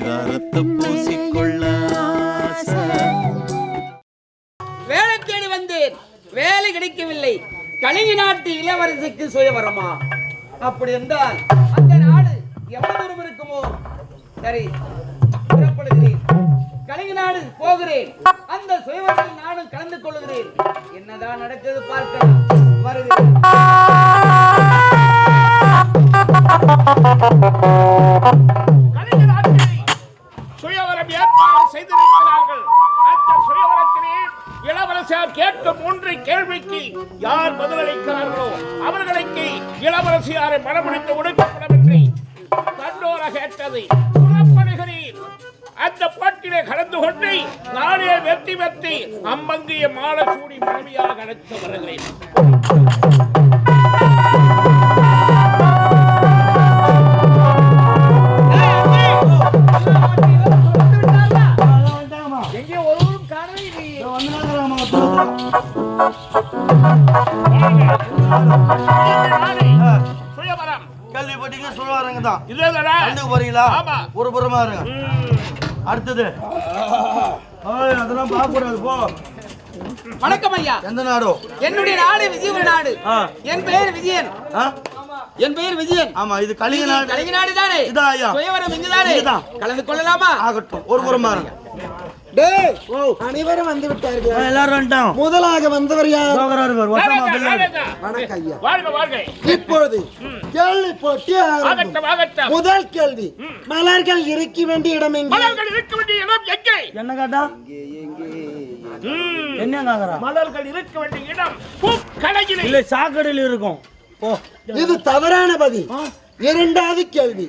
பரிதாரத்தை பூசிக்கொள்ள ஆசை. வேலை தேடி வந்தேன். வேலை கிடைக்கவில்லை. கலிங்க நாட்டு இளவரசிக்கு சுயவரமா அப்படி என்றால் அந்த நாடு எவ்வளவு தூரம் இருக்குமோ? சரி புறப்படுகிறேன். கலிங்க நாடு போகிறேன். அந்த சுயவரத்தில் நானும் கலந்து கொள்கிறேன் என்னதான் நடக்குது பார்க்கலாம். வருகிறேன். கேட்கும் மூன்று கேள்விக்கு யார் பதிலளிக்கிறார்களோ அவர்களுக்கு இளவரசியாரை மனமுடித்து ஒடுக்கப்படும் என்று தன்னோர கேட்டது புறப்படுகிறேன் அந்த பாட்டிலே கலந்து கொண்டு நானே வெற்றி வெற்றி அம்பங்கிய மாலை சூடி மாமியாக அழைத்து வருகிறேன். கேள்விப்பட்டீங்க சொல்லுவாருங்க தான்? போறீங்களா? ஆமா. ஒரு புறமா இருங்க அடுத்தது. அதெல்லாம் பார்க்க கூடாது போ. வணக்கம் ஐயா. எந்த நாடோ? என்னுடைய நாடு விஜயபுர நாடு. என் பெயர் விஜயன்? என் பெயர் விஜயன். ஆமா இது கலிங்க நாடு. கலிங்க நாடு தானே இதான் ஐயா. சுயவரம் இங்குதானே. கலந்து கொள்ளலாமா? ஆகட்டும் ஒரு புறமா இருங்க. அனைவரும் வந்து விட்டார்கள். எல்லாரும் வந்துட்டோம். முதலாக வந்தவர் யார்? இப்பொழுது கேள்வி போட்டி முதல் கேள்வி. மலர்கள் இருக்க வேண்டிய இடம் எங்கே? மலர்கள் இருக்க வேண்டிய இடம் எங்கே? என்ன கேட்டா? என்ன கேக்குறா? மலர்கள் இருக்க வேண்டிய இடம் பூக்கடையிலே. இல்ல சாக்கடையில் இருக்கும். ஓ இது தவறான பதில். இரண்டாவது கேள்வி.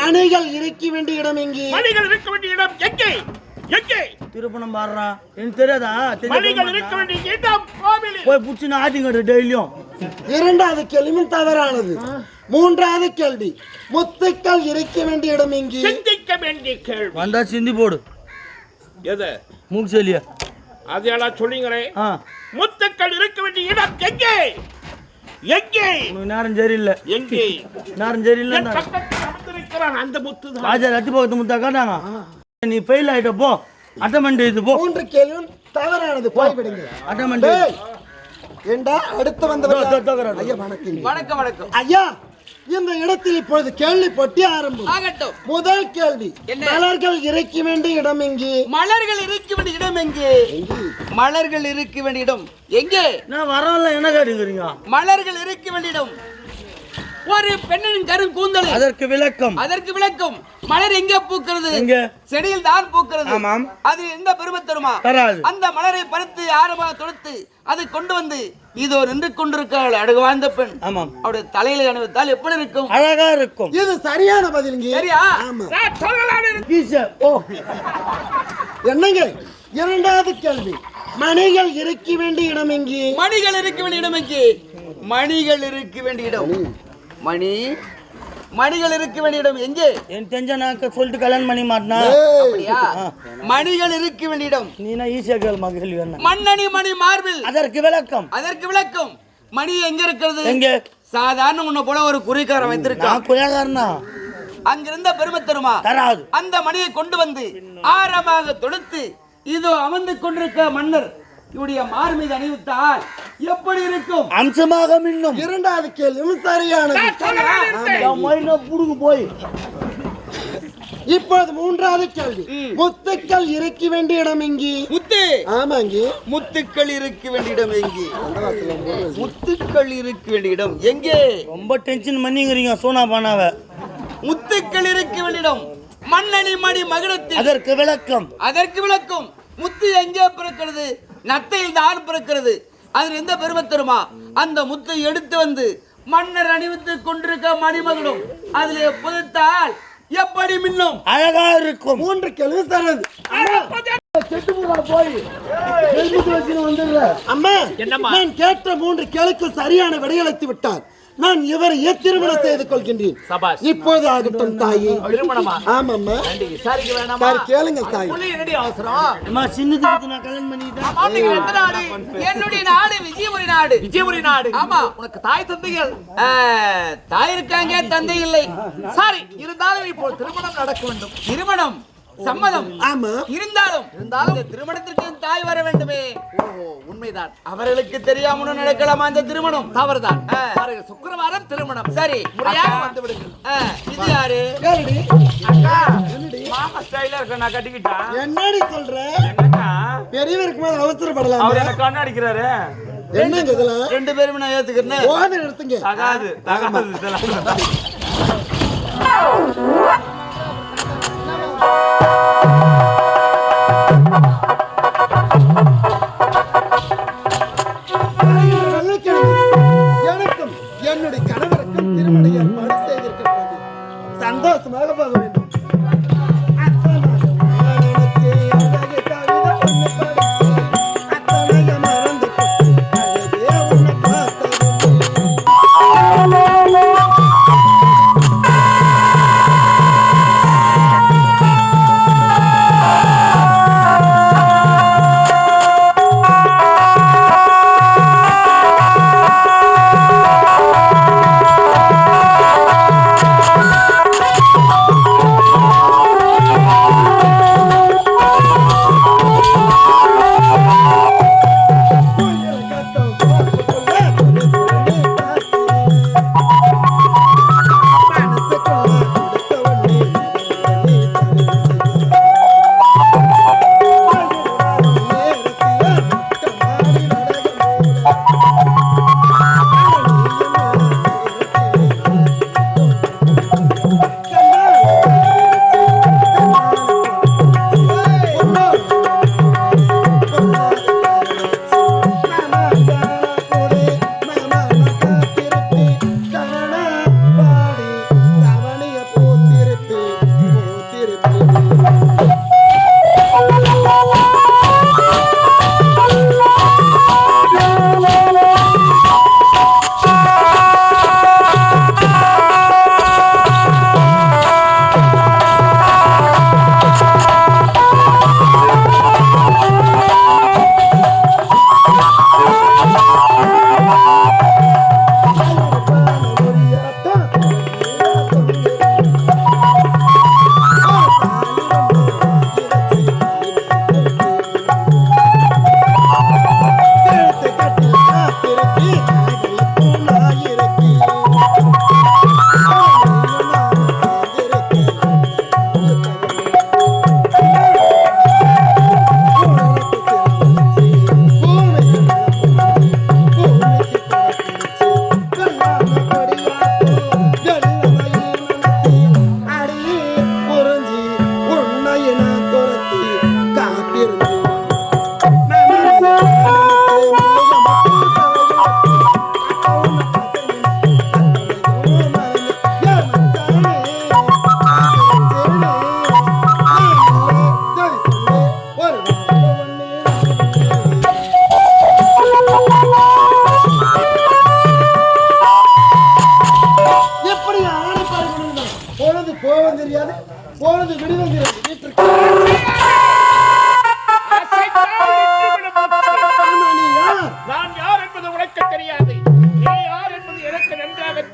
மணிகள் இருக்க வேண்டிய இடம் எங்கே? மணிகள் இருக்க வேண்டிய இடம் எங்கே? எங்கே? திருப்பணம் பாடுறா. எனக்கு தெரியாதா? போக இருக்க? வேண்டிய இடம் கோவிலில். போய் புடிச்சு ஆட்டிங்கட்டு டெய்லியும். இரண்டாவது கேள்வியும் தவறானது. மூன்றாவது கேள்வி முத்துக்கள் இருக்க வேண்டிய இடம் எங்கே? சிந்திக்க வேண்டிய கேள்வி. வந்தா சிந்தி போடு. எது? மூக்கு செல்லியா? அதையெல்லாம் சொல்லுங்களேன் ஆ. முத்துக்கள் இருக்க வேண்டிய இடம் எங்கே? எங்கே? நேரம் சரியில்லை. எங்கே? நேரம் சரியில்லை அந்த முத்து தான் ராஜா ரத்தி பக்கத்து முத்தா காட்டாங்க நீ ஃபெயில் ஆயிட்ட போ. அட்டமெண்ட் இது போ. மூன்று கேள்வியும் தவறானது. போய்விடுங்க. அட்டமெண்ட் டேய் ஏண்டா அடுத்து வந்தவர். ஐயா வணக்கம். வணக்கம் வணக்கம். ஐயா இந்த இடத்தில் இப்பொழுது கேள்வி போட்டி ஆரம்பம். ஆகட்டும். முதல் கேள்வி? மலர்கள் இறக்க வேண்டிய இடம் எங்கே? மலர்கள் இருக்க வேண்டிய இடம் எங்கே? மலர்கள் இருக்க வேண்டிய இடம் எங்கே? நான் வரல என்ன கேட்டுக்கிறீங்க? மலர்கள் இருக்க வேண்டிய இடம் ஒரு பெண்ணின் கரும் கூந்தல். அதற்கு விளக்கம். அதற்கு விளக்கம். மலர் எங்கே பூக்கிறது? எங்க? செடியில் தான் பூக்கிறது. ஆமாம். அது எந்த பெருமை தருமா? தராது. அந்த மலரை பறித்து ஆரமாக தொடுத்து அதை கொண்டு வந்து இதோ நின்று கொண்டிருக்காள் அழகு வாழ்ந்த பெண். ஆமாம். அவருடைய தலையில அணிவித்தால் எப்படி இருக்கும்? அழகா இருக்கும். இது சரியான பதிலுங்க சரியா? ஓ. என்னங்க? இரண்டாவது கேள்வி. மணிகள் இருக்க வேண்டிய இடம் எங்கே? மணிகள் இருக்க வேண்டிய இடம் எங்கே? மணிகள் இருக்க வேண்டிய இடம். மணி மணிகள் இருக்க வேண்டிய இடம் எங்கே? என் தெரிஞ்ச நான் சொல்லிட்டு கல்யாணம் பண்ணி மாட்டினா? அப்படியா? மணிகள் இருக்க வேண்டிய இடம் நீனா ஈஸியா கேள்மா கேள்வி வேணா. மண்ணணி மணி மார்பில். அதற்கு விளக்கம். அதற்கு விளக்கம். மணி எங்க இருக்கிறது? எங்க? சாதாரண உன்னை போல ஒரு குறிக்காரன் வைத்திருக்கான் நான் குயகாரனா அங்கிருந்த பெருமை தருமா தராது. அந்த மணியை கொண்டு வந்து ஆரமாக தொடுத்து இதோ அமர்ந்து கொண்டிருக்க மன்னர். இவருடைய மார் மீது அணிவித்தால் எப்படி இருக்கும்? அம்சமாக மின்னும். இரண்டாவது கேள்வியும் சரியானது. புடுங்க போய். இப்பொழுது மூன்றாவது கேள்வி. முத்துக்கள் இருக்க வேண்டிய இடம் எங்கே? முத்து! ஆமாங்க முத்துக்கள் இருக்க வேண்டிய இடம் எங்கே? முத்துக்கள் இருக்க வேண்டிய இடம் எங்கே? ரொம்ப டென்ஷன் பண்ணிக்கிறீங்க சோனா பானாவ. முத்துக்கள் இருக்க வேண்டிய இடம் மண்ணணி மணி மகுடத்தில். அதற்கு விளக்கம். அதற்கு விளக்கும். முத்து எங்கே பிறக்கிறது? நத்தையில் தான் பிறக்கிறது. அதில் எந்த பெருமை தருமா அந்த முத்தை எடுத்து வந்து மன்னர் அணிவித்து கொண்டிருக்க மணிமகுடம். அதிலே புதைத்தால் எப்படி மின்னும்? அழகா இருக்கும். மூன்று கேள்வி தரது. அம்மா என்னம்மா? நான் கேட்ட மூன்று கேளுக்கு சரியான விடையளித்து விட்டார். நான் இவரை திருமணம் செய்து கொள்கின்றேன் சபாஷ். இப்போது ஆகட்டும் தாயி. திருமணமா? ஆமாம்மா. விசாரிக்க வேணாமா? சரி கேளுங்க தாய். புள்ளி என்னடி அவசரம்? அம்மா சின்னதுக்கு நான் கல்யாணம் நாடு. என்னுடைய நாடு விஜயபுரி நாடு. விஜயபுரி நாடு. ஆமா. உனக்கு தாய் தந்தைகள் தாய் இருக்காங்க தந்தை இல்லை. சரி இருந்தாலும் இப்போ திருமணம் நடக்க வேண்டும். திருமணம்? சம்மதம். ஆமா. இருந்தாலும் இருந்தாலும் இந்த திருமணத்திற்கு தாய் வர வேண்டுமே. ஓஹோ உண்மைதான். அவர்களுக்கு தெரியாம நடக்கலாமா இந்த திருமணம்? தவறுதான். சுக்கிரவாரம் திருமணம். சரி முறையாக. வந்து விடுங்கள் இது யாரு? மாமா ஸ்டைலா இருக்க நான் கட்டிக்கிட்டா? என்னடி சொல்ற? பெரியவருக்கு மேல அவசரப்படலாம். அவர் என்ன கண்ணு அடிக்கிறாரு? என்னங்க இதெல்லாம் ரெண்டு பேரும் நான் ஏத்துக்கிறேன் போன எடுத்துங்க தகாது தகாது இதெல்லாம். Oh.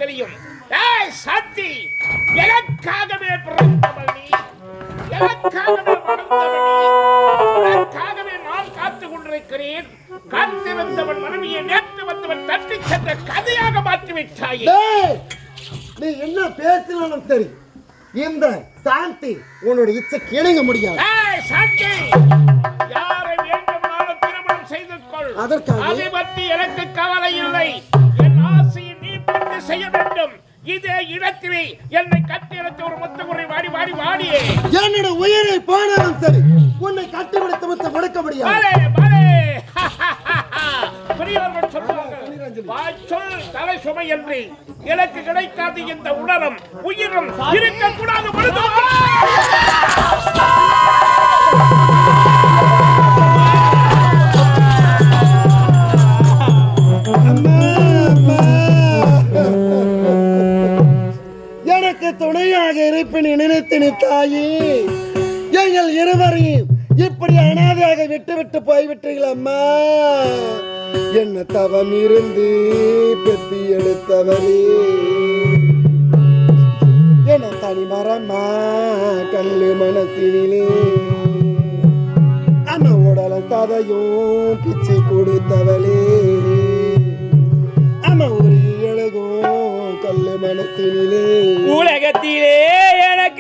தெரியும் ஏய் சாத்தி எனக்காகவே பிறந்தவள் நீ? எனக்காகவே வளர்ந்தவள் நீ? உனக்காகவே நான் காத்துக் கொண்டிருக்கிறேன்? காத்திருந்தவன் மனைவியை நேற்று வந்தவன் தட்டி சென்ற கதையாக மாற்றி விட்டாயே டேய், நீ என்ன பேசினாலும் சரி. இந்த சாந்தி உன்னோட இச்சைக்கு இணங்க முடியாது. ஏய், சாந்தி! யாரை வேண்டுமானாலும் திருமணம் செய்து கொள். அதற்காக? அதை பற்றி எனக்கு கவலை இல்லை. இதே இடத்திலே என்னை கட்டி எடுத்து ஒரு முத்த முறை வாடி வாடி வாடியே. என்னோட உயிரை போனாலும் சரி உன்னை கட்டிப்பிடித்து முத்த முடக்க முடியாது. பெரியவர்கள் வாய்ச்சொல் தலை சுமை என்று. எனக்கு கிடைக்காது இந்த உணரும் உயிரும் இருக்கக்கூடாது இருப்பின் நினைத்தினி தாயே. எங்கள் இருவரையும் இப்படி அனாதையாக விட்டு விட்டு போய்விட்டீர்கள் அம்மா. என்ன தவம் இருந்து பெத்தி எடுத்தவரே. என தனிமரமா கல்லு மனசினிலே. அம்மா உடல சதையும் பிச்சை கொடுத்தவளே. அம்மா ஒரு கல்லு மனசினிலே. உலகத்திலே எனக்கு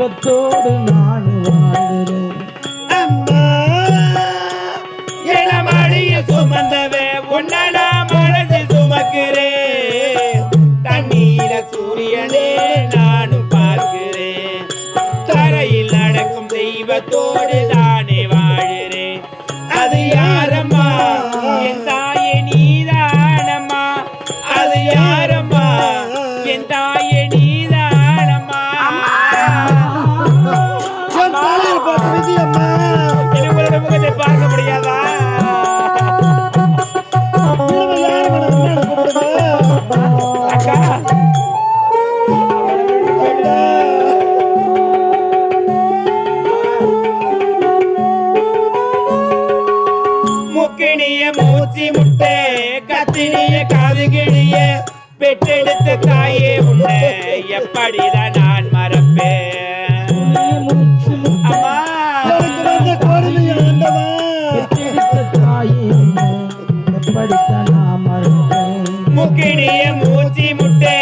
தெய்வத்தோடு பெற்றெடுத்த தாயே உன்னை. எப்படிதான் நான் மறப்பேன்? அம்மா. மூக்கிடிய மூச்சி முட்டே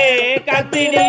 கத்தினி